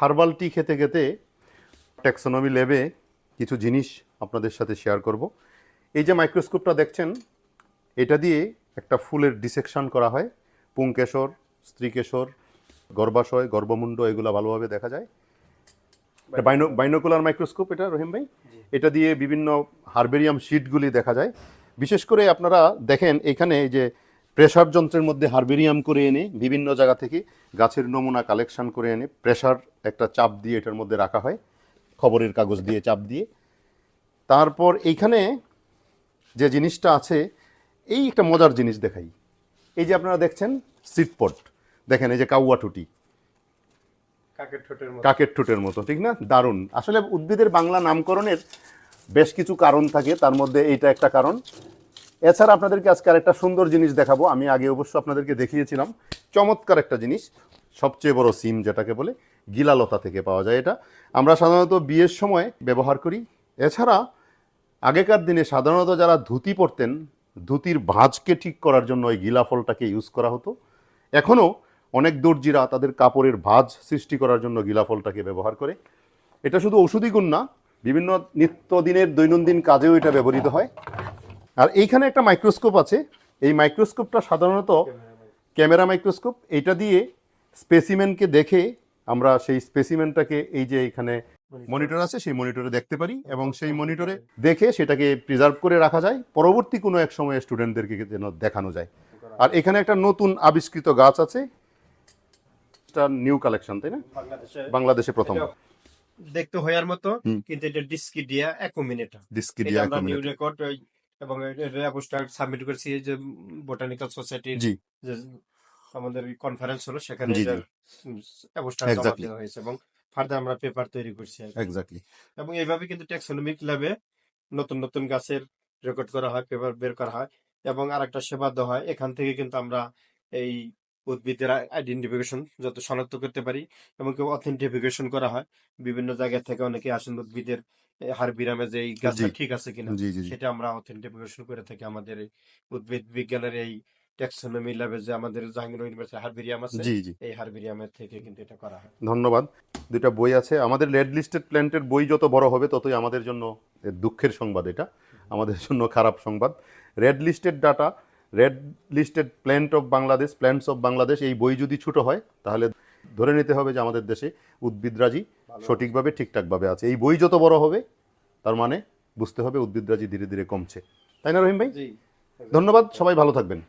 Herbal tea খেতে খেতে taxonomy ল্যাবে কিছু জিনিস আপনাদের সাথে শেয়ার করব। এই যে মাইক্রোস্কোপটা দেখছেন এটা দিয়ে একটা ফুলের ডিসেকশন করা হয়। পুংকেশর স্ত্রীকেশর গর্ভাশয় গর্ভমুণ্ড এগুলো ভালোভাবে দেখা যায়। এটা বাইনো বাইনোকুলার মাইক্রোস্কোপ এটা রহিম ভাই? এটা দিয়ে বিভিন্ন হার্বেরিয়াম শিটগুলি দেখা যায়। বিশেষ করে আপনারা দেখেন এখানে এই যে প্রেসার যন্ত্রের মধ্যে হার্বেরিয়াম করে এনে বিভিন্ন জায়গা থেকে গাছের নমুনা কালেকশন করে এনে প্রেশার একটা চাপ দিয়ে এটার মধ্যে রাখা হয় খবরের কাগজ দিয়ে চাপ দিয়ে। তারপর এইখানে যে জিনিসটা আছে এই একটা মজার জিনিস দেখাই। এই যে আপনারা দেখছেন সিটপট দেখেন এই যে কাউয়া টুটি কাকের ঠোঁটের মতো। কাকের ঠোঁটের মতো ঠিক না? দারুণ। আসলে উদ্ভিদের বাংলা নামকরণের বেশ কিছু কারণ থাকে তার মধ্যে এইটা একটা কারণ। এছাড়া আপনাদেরকে আজকে আরেকটা সুন্দর জিনিস দেখাবো। আমি আগে অবশ্য আপনাদেরকে দেখিয়েছিলাম। চমৎকার একটা জিনিস, সবচেয়ে বড় সিম যেটাকে বলে গিলালতা থেকে পাওয়া যায় এটা। আমরা সাধারণত বিয়ের সময় ব্যবহার করি। এছাড়া আগেকার দিনে সাধারণত যারা ধুতি পরতেন, ধুতির ভাঁজকে ঠিক করার জন্য ওই গিলা ফলটাকে ইউজ করা হতো। এখনও অনেক দর্জিরা তাদের কাপড়ের ভাঁজ সৃষ্টি করার জন্য গিলা ফলটাকে ব্যবহার করে। এটা শুধু ওষুধি গুণ না, বিভিন্ন নিত্যদিনের দৈনন্দিন কাজেও এটা ব্যবহৃত হয়। আর এইখানে একটা মাইক্রোস্কোপ আছে। এই মাইক্রোস্কোপটা সাধারণত ক্যামেরা মাইক্রোস্কোপ এটা দিয়ে স্পেসিমেনকে দেখে আমরা সেই স্পেসিমেনটাকে এই যে এখানে মনিটর আছে সেই মনিটরে দেখতে পারি এবং সেই মনিটরে দেখে সেটাকে প্রিজার্ভ করে রাখা যায়। পরবর্তী কোনো এক সময়ে স্টুডেন্টদেরকে যেন দেখানো যায়। আর এখানে একটা নতুন আবিষ্কৃত গাছ আছে। নিউ কালেকশন তাই না? বাংলাদেশে। প্রথম। দেখতে হইয়ার মতো কিন্তু এটা Dischidia acuminata Dischidia new community record এবং অ্যাপোস্টার সাবমিট করেছি যে বোটানিক্যাল সোসাইটির জি। আমাদের কনফারেন্স হলো সেখানে অ্যাপোস্টার জমা দেওয়া হয়েছে এবং ফার্দার আমরা পেপার তৈরি করছি আর এক্স্যাক্টলি এবং এইভাবে কিন্তু ট্যাক্সোনমিক ল্যাবে নতুন নতুন গাছের রেকর্ড করা হয় পেপার বের করা হয় এবং আরেকটা সেবা দেওয়া হয়। এখান থেকে কিন্তু আমরা এই উদ্ভিদের আইডেন্টিফিকেশন যত শনাক্ত করতে পারি এবং কেউ অথেন্টিফিকেশন করা হয়। বিভিন্ন জায়গা থেকে অনেকে আসেন উদ্ভিদের হার বিরামে যে এই গাছটা ঠিক আছে কিনা। সেটা আমরা অথেন্টিফিকেশন করে থাকি। আমাদের এই উদ্ভিদ বিজ্ঞানের এই ট্যাক্সোনমি ল্যাবে যে আমাদের জাহাঙ্গীর ইউনিভার্সিটি হারবিরিয়াম আছে এই হারবিরিয়ামের থেকে কিন্তু এটা করা হয়। ধন্যবাদ। দুইটা বই আছে। আমাদের রেড লিস্টেড প্ল্যান্টের বই যত বড় হবে ততই আমাদের জন্য দুঃখের সংবাদ এটা। আমাদের জন্য খারাপ সংবাদ। Red listed data red listed plant of Bangladesh plants of Bangladesh এই বই যদি ছোট হয় তাহলে ধরে নিতে হবে যে আমাদের দেশে উদ্ভিদরাজি সঠিকভাবে ঠিকঠাকভাবে আছে। এই বই যত বড় হবে তার মানে বুঝতে হবে উদ্ভিদরাজি ধীরে ধীরে কমছে। তাই না রহিম ভাই? ধন্যবাদ সবাই ভালো থাকবেন।